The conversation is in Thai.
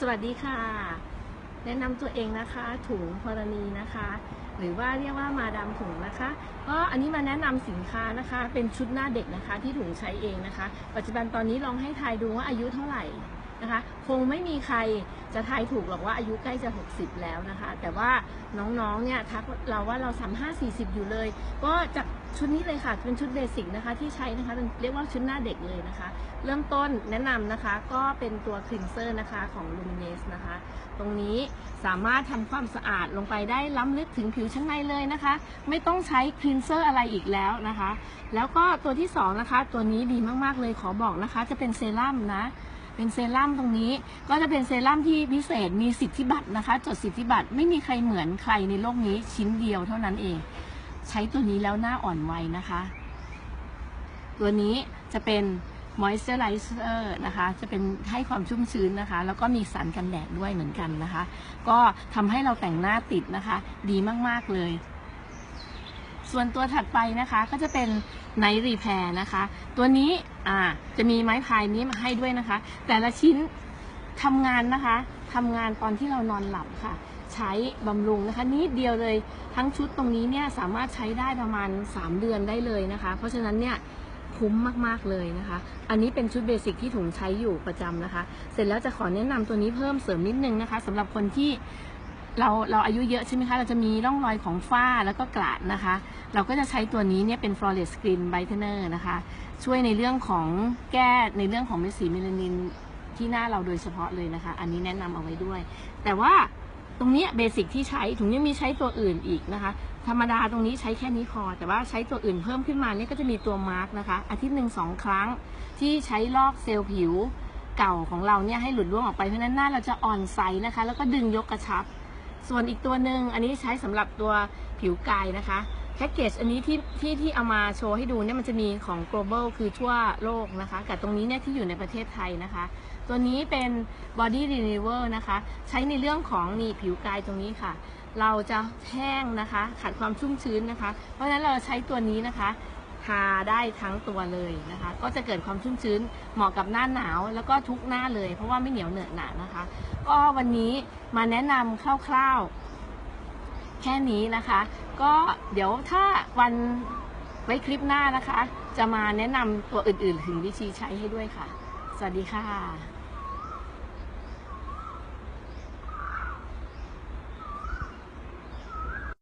สวัสดีค่ะ แนะนำตัวเองนะคะ ถุงพรณีนะคะ หรือว่าเรียกว่ามาดามถุงนะคะ ก็อันนี้มาแนะนำสินค้านะคะ เป็นชุดหน้าเด็กนะคะ ที่ถุงใช้เองนะคะ ปัจจุบันตอนนี้ลองให้ทายดูว่าอายุเท่าไหร่ นะคะ คงไม่มีใครจะทายถูกหรอกว่าอายุใกล้จะ 60 แล้วนะคะ แต่ว่าน้องๆ เนี่ยทักเราว่าเรา3 5 40อยู่เลย ก็จากชุดนี้เลยค่ะ เป็นชุดเบสิกนะคะที่ใช้นะคะเรียกว่าชุดหน้าเด็กเลยนะคะ เริ่มต้นแนะนำนะคะ ก็เป็นตัวคลีนเซอร์นะคะของ Luminous นะคะ ตรงนี้สามารถทำความสะอาดลงไปได้ล้ำลึกถึงผิวชั้นในเลยนะคะ ไม่ต้องใช้คลีนเซอร์อะไรอีกแล้วนะคะ แล้วก็ตัวที่สองนะคะ ตัวนี้ดีมากๆเลยขอบอกนะคะ จะเป็นเซรั่มนะ เป็นเซรั่มตรงนี้ ก็จะเป็นเซรั่มที่พิเศษมีสิทธิบัตรนะคะ จดสิทธิบัตรไม่มีใครเหมือนใครในโลกนี้ชิ้นเดียวเท่านั้นเอง ใช้ตัวนี้แล้วหน้าอ่อนวัยนะคะ ตัวนี้จะเป็น moisturizer นะคะ จะเป็นให้ความชุ่มชื้นนะคะ แล้วก็มีสารกันแดดด้วยเหมือนกันนะคะ ก็ทำให้เราแต่งหน้าติดนะคะ ดีมาก ๆ เลย ส่วนตัวถัดไปนะคะก็จะเป็น Night Repair นะคะ ตัวนี้อ่าจะมีไม้พายนี้มาให้ด้วยนะคะ แต่ละชิ้นทำงานนะคะทำงานตอนที่เรานอนหลับค่ะ ใช้บำรุงนะคะนิดเดียวเลยทั้งชุดตรงนี้เนี่ยสามารถใช้ได้ประมาณ 3 เดือนได้เลยนะคะ เพราะฉะนั้นเนี่ยคุ้มมากๆเลยนะคะ อันนี้เป็นชุดเบสิกที่ถุงใช้อยู่ประจำนะคะ เสร็จแล้วจะขอแนะนำตัวนี้เพิ่มเสริมนิดนึงนะคะสำหรับคนที่ เราเราอายุเยอะใช่ไหมคะ เราจะมีร่องรอยของฝ้าแล้วก็กระนะคะ เราก็จะใช้ตัวนี้เนี่ยเป็น flawless skin brightener นะคะ ช่วยในเรื่องของแก้ในเรื่องของเม็ดสีเมลานินที่หน้าเราโดยเฉพาะเลยนะคะ อันนี้แนะนำเอาไว้ด้วย แต่ว่าตรงนี้เบสิกที่ใช้ถุงยังมีใช้ตัวอื่นอีกนะคะ ธรรมดาตรงนี้ใช้แค่นี้พอ แต่ว่าใช้ตัวอื่นเพิ่มขึ้นมาเนี่ยก็จะมีตัวมาร์กนะคะ อาทิตย์หนึ่งสองครั้งที่ใช้ลอกเซลล์ผิวเก่าของเราเนี่ยให้หลุดร่วงออกไปเพราะฉะนั้นหน้าเราจะอ่อนใสนะคะ แล้วก็ดึงยกกระชับ ส่วนอีกตัวหนึ่งอันนี้ใช้สำหรับตัวผิวกายนะคะแพ็กเกจอันนี้ที่ที่ที่เอามาโชว์ให้ดูเนี่ยมันจะมีของ global คือทั่วโลกนะคะกับตรงนี้เนี่ยที่อยู่ในประเทศไทยนะคะ ตัวนี้เป็น body renewer นะคะ ใช้ในเรื่องของนี่ผิวกายตรงนี้ค่ะ เราจะแห้งนะคะขาดความชุ่มชื้นนะคะ เพราะฉะนั้นเราใช้ตัวนี้นะคะ ทาได้ทั้งตัวเลยนะคะ ก็จะเกิดความชุ่มชื้นเหมาะกับหน้าหนาว แล้วก็ทุกหน้าเลย เพราะว่าไม่เหนียวเหนอะหนะนะคะ ก็วันนี้มาแนะนำคร่าวๆ แค่นี้นะคะ ก็เดี๋ยวถ้าวันไว้คลิปหน้านะคะ จะมาแนะนำตัวอื่นๆ ถึงวิธีใช้ให้ด้วยค่ะ สวัสดีค่ะ